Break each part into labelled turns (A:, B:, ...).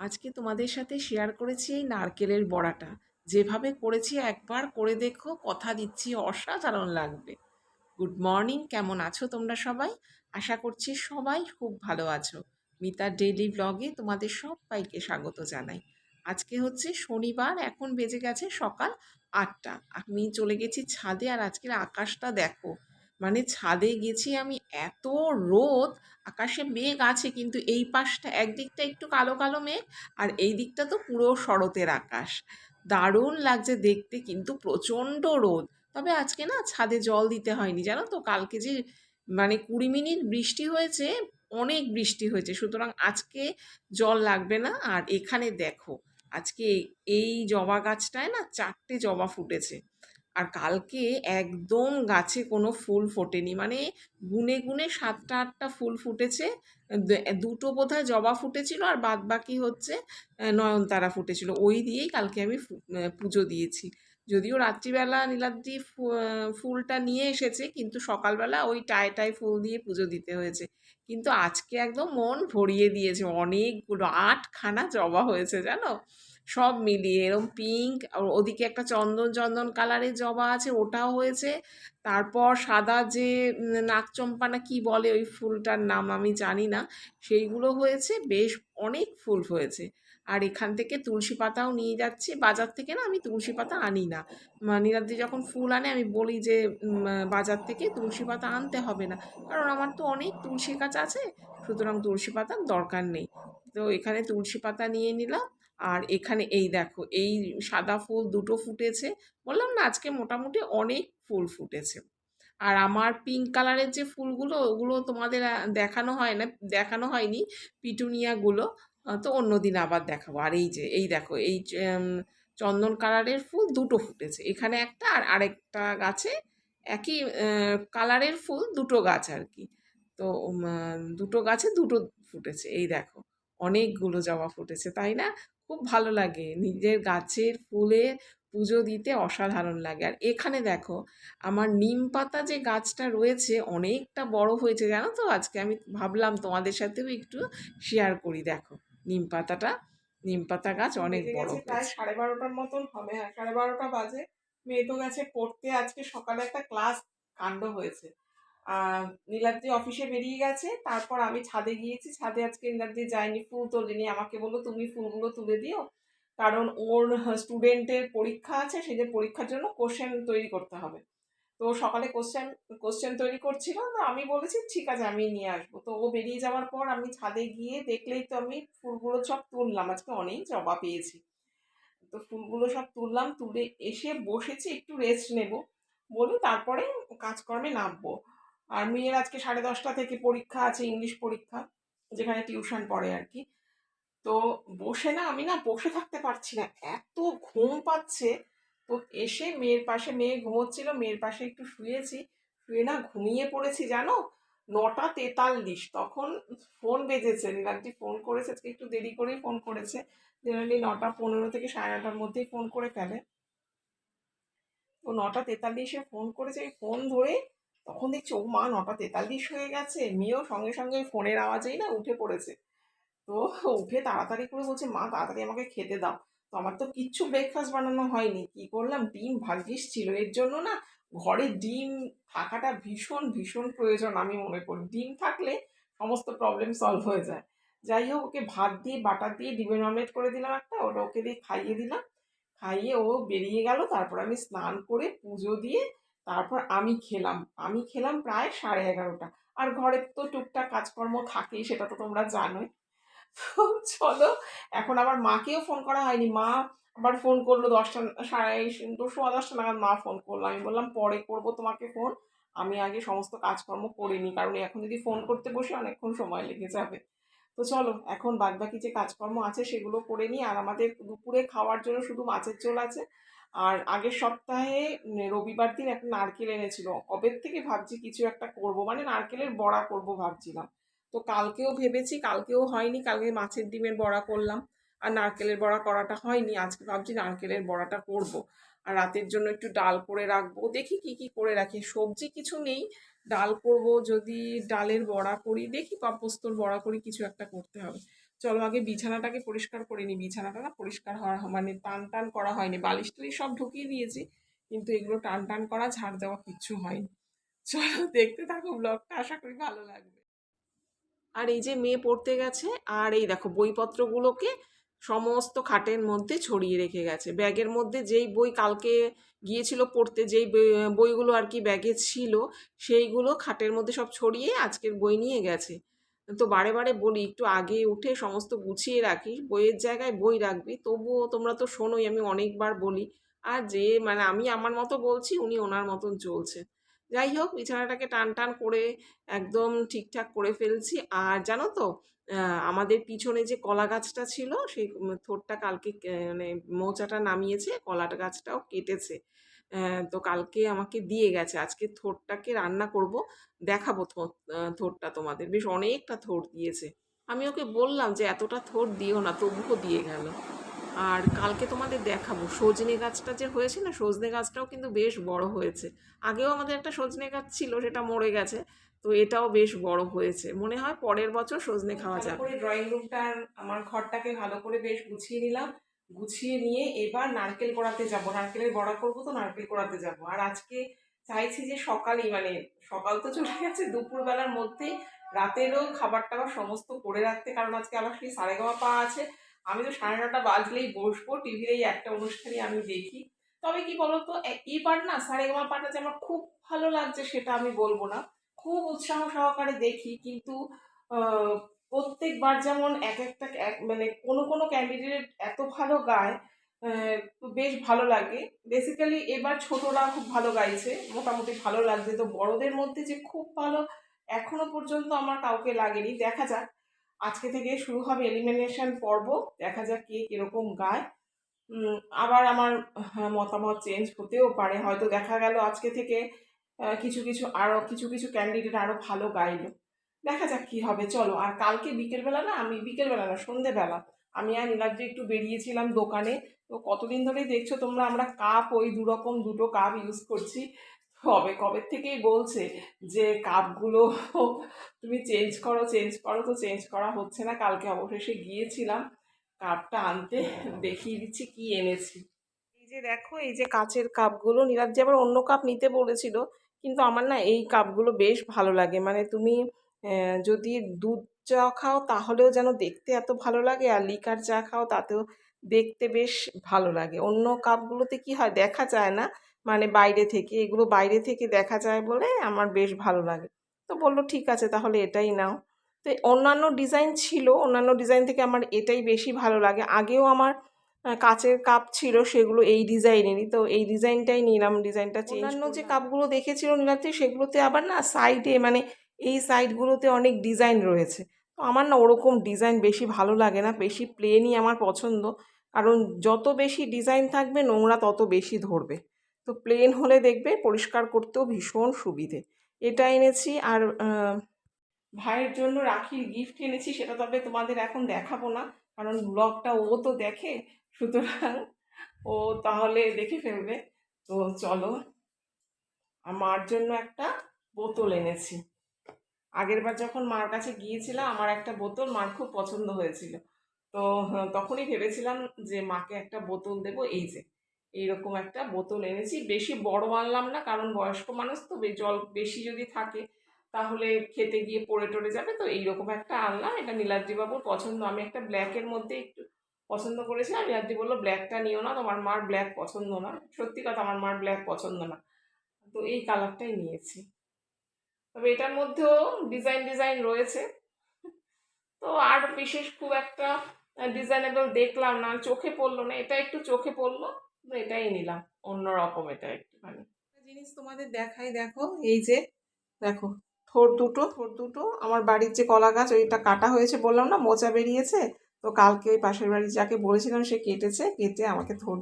A: আজকে তোমাদের সাথে শেয়ার করেছি এই নারকেলের বড়াটা। যেভাবে করেছি একবার করে দেখো, কথা দিচ্ছি, অসাধারণ লাগবে। গুড মর্নিং কেমন আছো তোমরা সবাই? আশা করছি সবাই খুব ভালো আছো। মিতার ডেইলি ব্লগে তোমাদের সবাইকে স্বাগত জানাই। আজকে হচ্ছে শনিবার, এখন বেজে গেছে সকাল আটটা। আমি চলে গেছি ছাদে আর আজকের আকাশটা দেখো। মানে ছাদে গেছি আমি এত রোদ, আকাশে মেঘ আছে কিন্তু এই পাশটা একদিকটা একটু কালো কালো মেঘ আর এই দিকটা তো পুরো শরতের আকাশ। দারুণ লাগছে দেখতে কিন্তু প্রচণ্ড রোদ। তবে আজকে না ছাদে জল দিতে হয়নি, জানো তো? কালকে যে মানে কুড়ি মিনিট বৃষ্টি হয়েছে, অনেক বৃষ্টি হয়েছে। সুতরাং আজকে জল লাগবে না। আর এখানে দেখো, আজকে এই জবা গাছটায় না চারটে জবা ফুটেছে। আর কালকে একদম গাছে কোনো ফুল ফোটেনি। মানে গুনে গুনে সাতটা, আটটা ফুল ফুটেছে। দুটো বোধহয় জবা ফুটেছিল আর বাদ বাকি হচ্ছে নয়নতারা ফুটেছিল। ওই দিয়েই কালকে আমি পুজো দিয়েছি। যদিও রাত্রিবেলা নীলাদ্রি ফুলটা নিয়ে এসেছে, কিন্তু সকালবেলা ওই টায় টায় ফুল দিয়ে পুজো দিতে হয়েছে। কিন্তু আজকে একদম মন ভরিয়ে দিয়েছে। অনেকগুলো, আটখানা জবা হয়েছে, জানো? সব মিলিয়ে এরকম পিঙ্ক আর ওদিকে একটা চন্দন চন্দন কালারের জবা আছে, ওটাও হয়েছে। তারপর সাদা যে নাকচম্পা না কি বলে ওই ফুলটার নাম আমি জানি না, সেইগুলো হয়েছে, বেশ অনেক ফুল হয়েছে। আর এখান থেকে তুলসী পাতাও নিয়ে যাচ্ছি, বাজার থেকে না আমি তুলসী পাতা আনি না। নীলাদ্রি যখন ফুল আনে, আমি বলি যে বাজার থেকে তুলসী পাতা আনতে হবে না, কারণ আমার তো অনেক তুলসী গাছ আছে, সুতরাং তুলসী পাতার দরকার নেই। তো এখানে তুলসী পাতা নিয়ে নিলাম আর এখানে এই দেখো, এই সাদা ফুল দুটো ফুটেছে। বললাম না, আজকে মোটামুটি অনেক ফুল ফুটেছে। আর আমার পিঙ্ক কালারের যে ফুলগুলো, ওগুলো তোমাদের দেখানো হয় না, দেখানো হয়নি, পিটুনিয়াগুলো তো অন্যদিন আবার দেখাবো। আর এই যে, এই দেখো, এই চন্দন কালারের ফুল দুটো ফুটেছে। এখানে একটা আর আরেকটা গাছে একই কালারের ফুল দুটো গাছ আর কি। তো দুটো গাছে দুটো ফুটেছে। এই দেখো, অনেকগুলো জবা ফুটেছে, তাই না? খুব ভালো লাগে। নিজের গাছের ফুলে পুজো দিতে অসাধারণ লাগে। আর এখানে দেখো আমার নিম পাতা যে গাছটা রয়েছে অনেকটা বড় হয়েছে জানো তো? আজকে আমি ভাবলাম তোমাদের সাথেও একটু শেয়ার করি। দেখো নিম পাতাটা নিম পাতা গাছ অনেক বড়
B: গেছে প্রায় সাড়ে বারোটার মতন হবে হ্যাঁ সাড়ে বারোটা বাজে। মেয়ে তো গেছে পড়তে আজকে সকালে একটা ক্লাস কাণ্ড হয়েছে। নীলাদ্রি অফিসে বেরিয়ে গেছে। তারপর আমি ছাদে গিয়েছি। ছাদে আজকে নীলাদ্রি যায়নি। ফুল তোলেনি। আমাকে বলল, তুমি ফুলগুলো তুলে দিও। কারণ ওর স্টুডেন্টের পরীক্ষা আছে। সেই যে পরীক্ষার জন্য কোশ্চেন তৈরি করতে হবে। তো সকালে কোশ্চেন কোশ্চেন তৈরি করছিল। তো আমি বলেছি, ঠিক আছে, আমি নিয়ে আসব। তো ও বেরিয়ে যাওয়ার পর আমি ছাদে গিয়ে দেখলেই তো আমি ফুলগুলো সব তুললাম। আজকে অনেক জবা পেয়েছি। তো ফুলগুলো সব তুললাম। তুলে এসে বসেছি। একটু রেস্ট নেব বলে তারপরে কাজকর্মে নামবো। আর মেয়ের আজকে সাড়ে দশটা থেকে পরীক্ষা আছে, ইংলিশ পরীক্ষা, যেখানে টিউশন পড়ে আর কি। তো বসে না আমি না বসে থাকতে পারছি না, এত ঘুম পাচ্ছে। তো এসে মেয়ের পাশে, মেয়ে ঘুমোচ্ছিল, মেয়ের পাশে একটু শুয়েছি, শুয়ে না ঘুমিয়ে পড়েছি, জানো? নটা তেতাল্লিশ, তখন ফোন বেজেছে নীলাদ্রি ফোন করেছে, আজকে একটু দেরি করেই ফোন করেছে। জেনারেলি নটা পনেরো থেকে সাড়ে নটার মধ্যেই ফোন করে ফেলে। তো নটা তেতাল্লিশে ফোন করেছে ফোন ধরে তখন দেখছি, ও মা, নটা তেতাল্লিশ হয়ে গেছে। মেয়েও সঙ্গে সঙ্গে ফোনের আওয়াজেই না উঠে পড়েছে। তো উঠে তাড়াতাড়ি করে বলছে, মা, তাড়াতাড়ি আমাকে খেতে দাও। তো আমার তো কিচ্ছু ব্রেকফাস্ট বানানো হয়নি। কি করলাম? ডিম ভাগ্যিস ছিল। এর জন্য না ঘরে ডিম থাকাটা ভীষণ ভীষণ প্রয়োজন আমি মনে করি। ডিম থাকলে সমস্ত প্রবলেম সলভ হয়ে যায়। যাই হোক, ওকে ভাত দিয়ে, বাটার দিয়ে ডিমের অমলেট করে দিলাম একটা। ওটা ওকে দিয়ে খাইয়ে দিলাম। খাইয়ে ও বেরিয়ে গেল। তারপর আমি স্নান করে পুজো দিয়ে তারপর আমি খেলাম। আমি খেলাম প্রায় সাড়ে এগারোটা। আর ঘরে তো টুকটাক কাজকর্ম থাকেই, সেটা তো তোমরা জানোই। তো চলো, এখন আবার মাকেও ফোন করা হয়নি। মা আবার ফোন করল দশটা, সাড়ে দুশো দশটা নাগাদ মা ফোন করল। আমি বললাম, পরে করব তোমাকে ফোন আমি আগে সমস্ত কাজকর্ম করে নিই। কারণ এখন যদি ফোন করতে বসে অনেকক্ষণ সময় লেগে যাবে। তো চলো, এখন বাদবাকি যে কাজকর্ম আছে সেগুলো করে নিই। আর আমাদের দুপুরে খাওয়ার জন্য শুধু মাছের ঝোল আছে। আর আগের সপ্তাহে রবিবার দিন একটা নারকেল এনেছিল। কবের থেকে ভাবছি কিছু একটা করব। মানে নারকেলের বড়া করব ভাবছিলাম। তো কালকেও ভেবেছি, কালকেও হয়নি। কালকে মাছের ডিমের বড়া করলাম। আর নারকেলের বড়া করাটা হয়নি। আজকে ভাবছি নারকেলের বড়াটা করব। আর রাতের জন্য একটু ডাল করে রাখব। দেখি কি কি করে রাখি। সবজি কিছু নেই। ডাল করব যদি ডালের বড়া করি, দেখি পাপোস্তর বড়া করি, কিছু একটা করতে হবে।
A: চলো আগে বিছানাটাকে পরিষ্কার করে নিই। বিছানাটা না পরিষ্কার হওয়া মানে টান টান করা হয়নি। বালিশ টালিশ সব ঢুকিয়ে দিয়েছি, কিন্তু এগুলো টান টান করা, ঝাড় দেওয়া কিচ্ছু হয়নি। চলো দেখতে থাকো ব্লগটা, আশা করি ভালো লাগবে।
B: আর এই যে মেয়ে পড়তে গেছে, আর এই দেখো বইপত্রগুলোকে সমস্ত খাটের মধ্যে ছড়িয়ে রেখে গেছে। ব্যাগের মধ্যে যেই বই কালকে গিয়েছিল পড়তে, যেই বইগুলো আর কি ব্যাগে ছিল, সেইগুলো খাটের মধ্যে সব ছড়িয়ে আজকের বই নিয়ে গেছে। তো বারে বারে বলি, একটু আগে উঠে সমস্ত গুছিয়ে রাখি, বইয়ের জায়গায় বই রাখবি। তবুও তোমরা তো শোনোই, আমি অনেকবার বলি। আর যে মানে আমি আমার মতো বলছি, উনি ওনার মতন চলছে। যাই হোক, বিছানাটাকে টান টান করে একদম ঠিকঠাক করে ফেলছি। আর জানো তো আমাদের পিছনে যে কলা গাছটা ছিল, সেই থোরটা কালকে মানে মৌচাটা নামিয়েছে, কলা গাছটাও কেটেছে। তো কালকে আমাকে দিয়ে গেছে। আজকে থোরটাকে রান্না করব দেখাবো থোরটা তোমাদের। বেশ অনেকটা থোর দিয়েছে। আমি ওকে বললাম যে এতটা থোর দিও না তবুও দিয়ে গেল। আর কালকে তোমাদের দেখাবো। সজনে গাছটা যে হয়েছে না সজনে গাছটাও কিন্তু বেশ বড় হয়েছে। আগেও আমাদের একটা সজনে গাছ ছিল সেটা মরে গেছে। তো এটাও বেশ বড় হয়েছে। মনে হয় পরের বছর সজনে খাওয়া যাবে।
A: ড্রয়িং রুমটার আমার ঘরটাকে ভালো করে বেশ গুছিয়ে নিলাম। গুছিয়ে নিয়ে এবার নারকেল কোড়াতে যাব। নারকেলের বড়া করব তো, নারকেল কোড়াতে যাব। আর আজকে চাইছি যে সকালেই মানে সকাল তো চলে গেছে, দুপুরবেলার মধ্যেই রাতেরও খাবার টাবার সমস্ত করে রাখতে, কারণ আজকে আবার সেই সারেগামা পা আছে। আমি তো সাড়ে নটা বাজলেই বসবো, টিভির এই একটা অনুষ্ঠানই আমি দেখি। তবে কি বলতো, এ- এইবার না সারেগামা পাটা যে আমার খুব ভালো লাগছে সেটা আমি বলব না। খুব উৎসাহ সহকারে দেখি, কিন্তু প্রত্যেকবার যেমন এক একটা এক- মানে কোনো কোনো ক্যান্ডিডেট এত ভালো গায় বেশ ভালো লাগে। বেসিক্যালি এবার ছোটরা খুব ভালো গাইছে মোটামুটি ভালো লাগছে। তো বড়দের মধ্যে যে খুব ভালো এখনও পর্যন্ত আমার কাউকে লাগেনি। দেখা যাক আজকে থেকে শুরু হবে এলিমিনেশন পর্ব। দেখা যাক কে কীরকম গায়। আবার আমার হ্যাঁ, মতামত চেঞ্জ হতেও পারে। হয়তো দেখা গেল আজকে থেকে কিছু কিছু আরও কিছু কিছু ক্যান্ডিডেট আরও ভালো গাইলো। দেখা যাক কি হবে, চলো। আর কালকে বিকেলবেলা না, আমি বিকেলবেলা না, সন্ধেবেলা। আমি আর নীলাদ্রি একটু বেরিয়েছিলাম দোকানে। তো কতদিন ধরেই দেখছ তোমরা, আমরা কাপ, ওই দুরকম দুটো কাপ ইউজ করছি। কবে কবে থেকেই বলছে যে কাপগুলো তুমি চেঞ্জ করো চেঞ্জ করো, তো চেঞ্জ করা হচ্ছে না। কালকে অবশেষে গিয়েছিলাম, কাপটা আনতে। দেখিয়ে দিচ্ছি কি এনেছি। এই যে দেখো, এই যে কাচের কাপগুলো, নীলাদ্রি আবার অন্য কাপ নিতে বলেছিল। কিন্তু আমার না এই কাপগুলো বেশ ভালো লাগে। মানে তুমি যদি দুধ চা খাও তাহলেও যেন দেখতে এত ভালো লাগে আর লিকার চা খাও তাতেও দেখতে বেশ ভালো লাগে। অন্য কাপগুলোতে কি হয় দেখা যায় না মানে বাইরে থেকে এগুলো বাইরে থেকে দেখা যায় বলে আমার বেশ ভালো লাগে। তো বলল ঠিক আছে তাহলে এটাই নাও। তো অন্যান্য ডিজাইন ছিল অন্যান্য ডিজাইন থেকে আমার এটাই বেশি ভালো লাগে। আগেও আমার কাচের কাপ ছিল সেগুলো এই ডিজাইনেরই। তো এই ডিজাইনটাই নিলাম ডিজাইনটা চেঞ্জ অন্যান্য যে কাপগুলো দেখেছিল নীলাদ্রি সেগুলোতে আবার না সাইডে মানে এই সাইডগুলোতে অনেক ডিজাইন রয়েছে। তো আমার না ওরকম ডিজাইন বেশি ভালো লাগে না, বেশি প্লেনই আমার পছন্দ। কারণ যত বেশি ডিজাইন থাকবে, নোংরা তত বেশি ধরবে। তো প্লেন হলে দেখবে পরিষ্কার করতেও ভীষণ সুবিধে। এটা এনেছি আর ভাইয়ের জন্য রাখির গিফট এনেছি, সেটা তবে তোমাদের এখন দেখাবো না। কারণ ব্লগটা ও তো দেখে, সুতরাং ও তাহলে দেখে ফেলবে। তো চলো আর মার জন্য একটা বোতল এনেছি। আগেরবার যখন মার কাছে গিয়েছিলাম আমার একটা বোতল মার খুব পছন্দ হয়েছিল। তো হ্যাঁ, তখনই ভেবেছিলাম যে মাকে একটা বোতল দেব। এই যে এইরকম একটা বোতল এনেছি। বেশি বড় আনলাম না কারণ বয়স্ক মানুষ তো জল বেশি যদি থাকে তাহলে খেতে গিয়ে পড়ে টরে যাবে। তো এইরকম একটা আনলাম। এটা নীলাদ্রি বাবুর পছন্দ। আমি একটা ব্ল্যাকের মধ্যে একটু পছন্দ করেছিলাম। নীলাদ্রি বলল ব্ল্যাকটা নিও না তোমার মার ব্ল্যাক পছন্দ না। সত্যি কথা আমার মার ব্ল্যাক পছন্দ না। তো এই কালারটাই নিয়েছি। তবে এটার মধ্যেও ডিজাইন ডিজাইন রয়েছে। তো আর বিশেষ খুব একটা ডিজাইনেবল দেখলাম না। চোখে পড়ল না, এটা একটু চোখে পড়ল, তো এটাই নিলাম। অন্যরকম এটা একটুখানি। একটা জিনিস তোমাদের দেখাই, দেখো, এই যে, দেখো, থোর দুটো থোর দুটো। আমার বাড়ির যে কলা গাছ, ওইটা কাটা হয়েছে বললাম না, মোচা বেরিয়েছে। তো কালকে ওই পাশের বাড়ির যাকে বলেছিলাম, সে কেটেছে, কেটে আমাকে থোর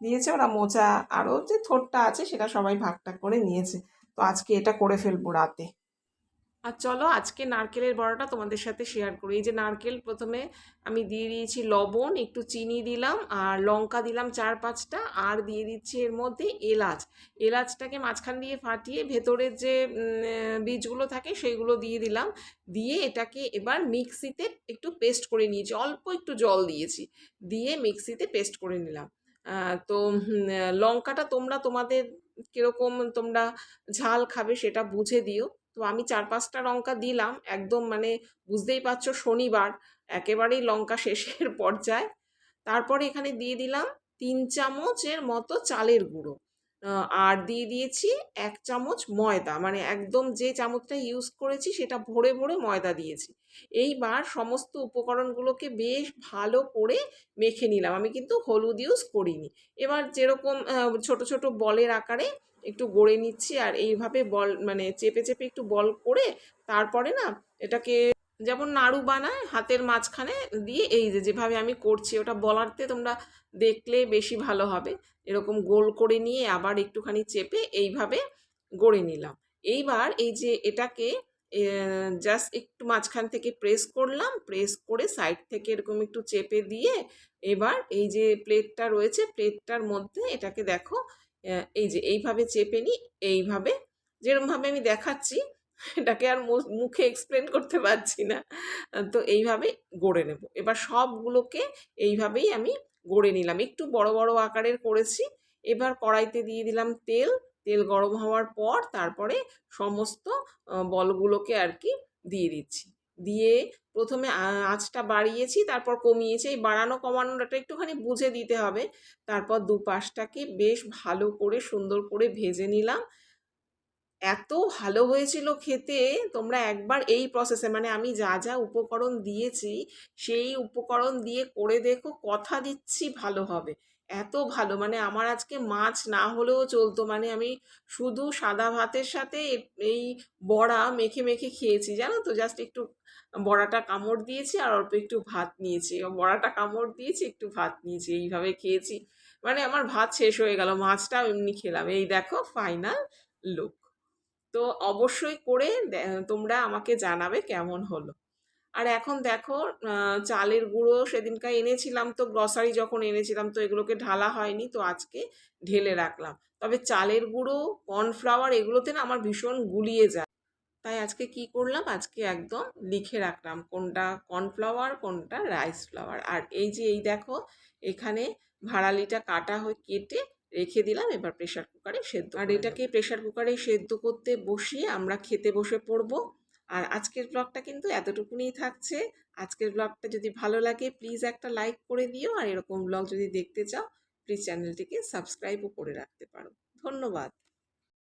A: দিয়েছে। ওরা মোচা আরও যে থোরটা আছে, সেটা সবাই ভাগটা করে নিয়েছে। তো আজকে এটা করে ফেলব রাতে। আর চলো আজকে নারকেলের বড়াটা তোমাদের সাথে শেয়ার করি। এই যে নারকেল প্রথমে আমি দিয়ে দিয়েছি লবণ, একটু চিনি দিলাম আর লঙ্কা দিলাম চার পাঁচটা আর দিয়ে দিচ্ছি এর মধ্যে এলাচ। এলাচটাকে মাঝখান দিয়ে ফাটিয়ে ভেতরের যে বীজগুলো থাকে সেইগুলো দিয়ে দিলাম। দিয়ে এটাকে এবার মিক্সিতে একটু পেস্ট করে নিয়েছি। অল্প একটু জল দিয়েছি। দিয়ে মিক্সিতে পেস্ট করে নিলাম। তো লঙ্কাটা তোমরা তোমাদের কীরকম তোমরা ঝাল খাবে সেটা বুঝে দিও। তো আমি চার পাঁচটা লঙ্কা দিলাম, একদম মানে বুঝতেই পারছ শনিবার, একেবারেই লঙ্কা শেষের পর্যায়ে। তারপরে এখানে দিয়ে দিলাম তিন চামচের মতো চালের গুঁড়ো। আর দিয়ে দিয়েছি এক চামচ ময়দা। মানে একদম যে চামচটা ইউজ করেছি সেটা ভরে ভরে ময়দা দিয়েছি। এইবার সমস্ত উপকরণগুলোকে বেশ ভালো করে মেখে নিলাম। আমি কিন্তু হলুদ ইউজ করিনি। এবার যেরকম ছোট ছোট বলের আকারে একটু গড়ে নিচ্ছি আর এইভাবে বল মানে চেপে চেপে একটু বল করে তারপরে না এটাকে যেমন নাড়ু বানায়, হাতের মাঝখানে দিয়ে এই যে যেভাবে আমি করছি, ওটা বলারতে তোমরা দেখলে বেশি ভালো হবে। এরকম গোল করে নিয়ে আবার একটুখানি চেপে এইভাবে গড়ে নিলাম। এইবার এই যে এটাকে জাস্ট একটু মাঝখান থেকে প্রেস করলাম প্রেস করে সাইড থেকে এরকম একটু চেপে দিয়ে এবার এই যে প্লেটটা রয়েছে প্লেটটার মধ্যে এটাকে দেখো এই যে এইভাবে চেপে নিই, এইভাবে। যেরকমভাবে আমি দেখাচ্ছি এটাকে আর মুখে এক্সপ্লেন করতে পারছি না। তো এইভাবে গড়ে নেব। এবার সবগুলোকে এইভাবেই আমি গড়ে নিলাম। একটু বড় বড় আকারের করেছি। এবার কড়াইতে দিয়ে দিলাম তেল। তেল গরম হওয়ার পর তারপরে সমস্ত বলগুলোকে আর কি দিয়ে দিচ্ছি। দিয়ে প্রথমে আঁচটা বাড়িয়েছি, তারপর কমিয়েছি। এই বাড়ানো, কমানোটা একটুখানি বুঝে দিতে হবে। তারপর দুপাশটাকে বেশ ভালো করে সুন্দর করে ভেজে নিলাম। এত ভালো হয়েছিল খেতে, তোমরা একবার এই প্রসেসে মানে আমি যা যা উপকরণ দিয়েছি, সেই উপকরণ দিয়ে করে দেখো, কথা দিচ্ছি ভালো হবে। এত ভালো মানে আমার আজকে মাছ না হলেও চলতো মানে আমি শুধু সাদা ভাতের সাথে এই বড়া মেখে মেখে খেয়েছি, জানো তো? জাস্ট একটু বড়াটা কামড় দিয়েছি আর অল্প একটু ভাত নিয়েছি। বড়াটা কামড় দিয়েছি, একটু ভাত নিয়েছি, এইভাবে খেয়েছি। মানে আমার ভাত শেষ হয়ে গেল, মাছটা এমনি খেলাম। এই দেখো ফাইনাল লুক তো অবশ্যই করে তোমরা আমাকে জানাবে কেমন হলো। আর এখন দেখো চালের গুঁড়ো সেদিনকার এনেছিলাম তো গ্রসারি যখন এনেছিলাম তো এগুলোকে ঢালা হয়নি তো আজকে ঢেলে রাখলাম। তবে চালের গুঁড়ো কর্নফ্লাওয়ার এগুলোতে না আমার ভীষণ গুলিয়ে যায়। তাই আজকে কি করলাম? আজকে একদম লিখে রাখলাম কোনটা কর্নফ্লাওয়ার কোনটা রাইস ফ্লাওয়ার আর এই যে এই দেখো, এখানে ভাড়ালিটা কাটা হয়ে কেটে রেখে দিলাম এবার প্রেশার কুকারে সেদ্ধ আর এটাকে প্রেশার কুকারে সেদ্ধ করতে বসিয়ে আমরা খেতে বসে পড়ব? আর আজকের ব্লগটা কিন্তু এতটুকুনি থাকছে। আজকের ব্লগটা যদি ভালো লাগে প্লিজ একটা লাইক করে দিও। আর এরকম ব্লগ যদি দেখতে চাও প্লিজ চ্যানেলটিকে সাবস্ক্রাইবও করে রাখতে পারো। ধন্যবাদ।